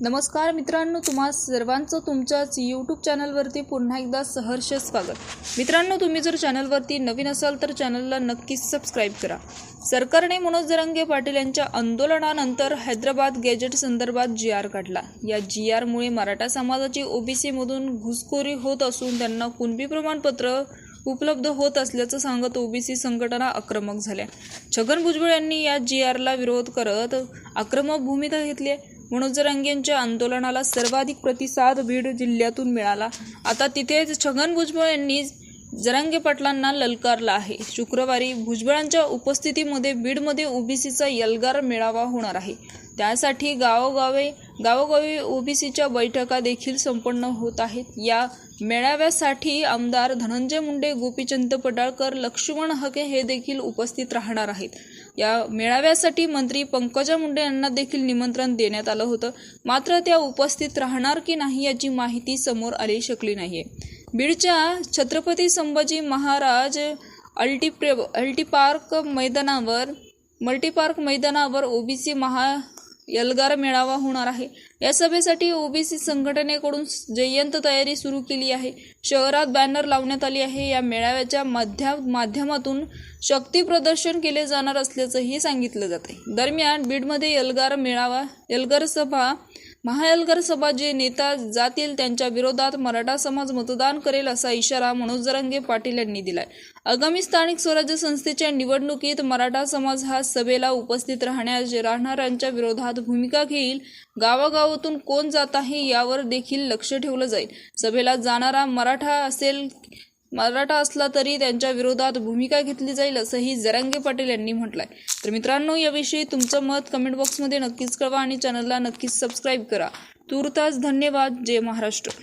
नमस्कार मित्रांनो तुम्हा सर्वांचं तुमच्याच यूट्यूब चॅनलवरती पुन्हा एकदा सहर्ष स्वागत. मित्रांनो तुम्ही जर चॅनलवरती नवीन असाल तर चॅनलला नक्कीच सबस्क्राईब करा. सरकारने मनोज जरांगे पाटील यांच्या आंदोलनानंतर हैदराबाद गॅजेट संदर्भात जी आर काढला. या जी आरमुळे मराठा समाजाची ओबीसीमधून घुसखोरी होत असून त्यांना कुणबी प्रमाणपत्र उपलब्ध होत असल्याचं सांगत ओबीसी संघटना आक्रमक झाल्या. छगन भुजबळ यांनी या जी आरला विरोध करत आक्रमक भूमिका घेतली आहे. मनोज आंदोलनाला सर्वाधिक प्रतिसाद बीड जिल्ह्यातून मिळाला. आता तिथेच छगन भुजबळ यांनी जरांगे पाटलांना ललकारला आहे. शुक्रवारी भुजबळांच्या उपस्थितीमध्ये बीडमध्ये ओबीसीचा यलगार मेळावा होणार आहे. त्यासाठी गावोगावे गावोगावी ओबीसीच्या बैठका देखील संपन्न होत आहेत. या मेळाव्यासाठी आमदार धनंजय मुंडे गोपीचंद पडाळकर लक्ष्मण हके हे देखील उपस्थित राहणार आहेत. या मेळाव्यासाठी मंत्री पंकजा मुंडे यांना देखील निमंत्रण देण्यात आलं होतं. मात्र त्या उपस्थित राहणार की नाही याची माहिती समोर आली शकली नाहीये. बीडच्या छत्रपती संभाजी महाराज अल्टीप्रे अल्टीपार्क मैदानावर मल्टीपार्क मैदानावर ओबीसी महा एल्गार मेळावा होणार आहे. या सभेसाठी ओबीसी संघटनेकडून जयंत तयारी सुरू केली आहे. शहरात बॅनर लावण्यात आली आहे. या मेळाव्याच्या माध्या माध्यमातून शक्ती प्रदर्शन केले जाणार असल्याचंही सांगितलं जाते दरम्यान बीडमध्ये एल्गार मेळावा एल्गार सभा महायलगर सभा जे नेता जातील त्यांच्या विरोधात मराठा समाज मतदान करेल असा इशारा मनोज जरांगे पाटील यांनी दिलाय. आगामी स्थानिक स्वराज्य संस्थेच्या निवडणुकीत मराठा समाज हा सभेला उपस्थित राहण्यास राहणाऱ्यांच्या विरोधात भूमिका घेईल गावागावातून कोण जात आहे यावर देखील लक्ष ठेवलं जाईल. सभेला जाणारा मराठा असेल मराठा असला तरी त्यांच्या विरोधात भूमिका घेतली जाईल असंही जरांगे पाटील यांनी म्हटलंय. तर मित्रांनो याविषयी तुमचं मत कमेंट बॉक्समध्ये नक्कीच कळवा आणि चॅनलला नक्कीच सबस्क्राईब करा. तूर्तास धन्यवाद. जय महाराष्ट्र.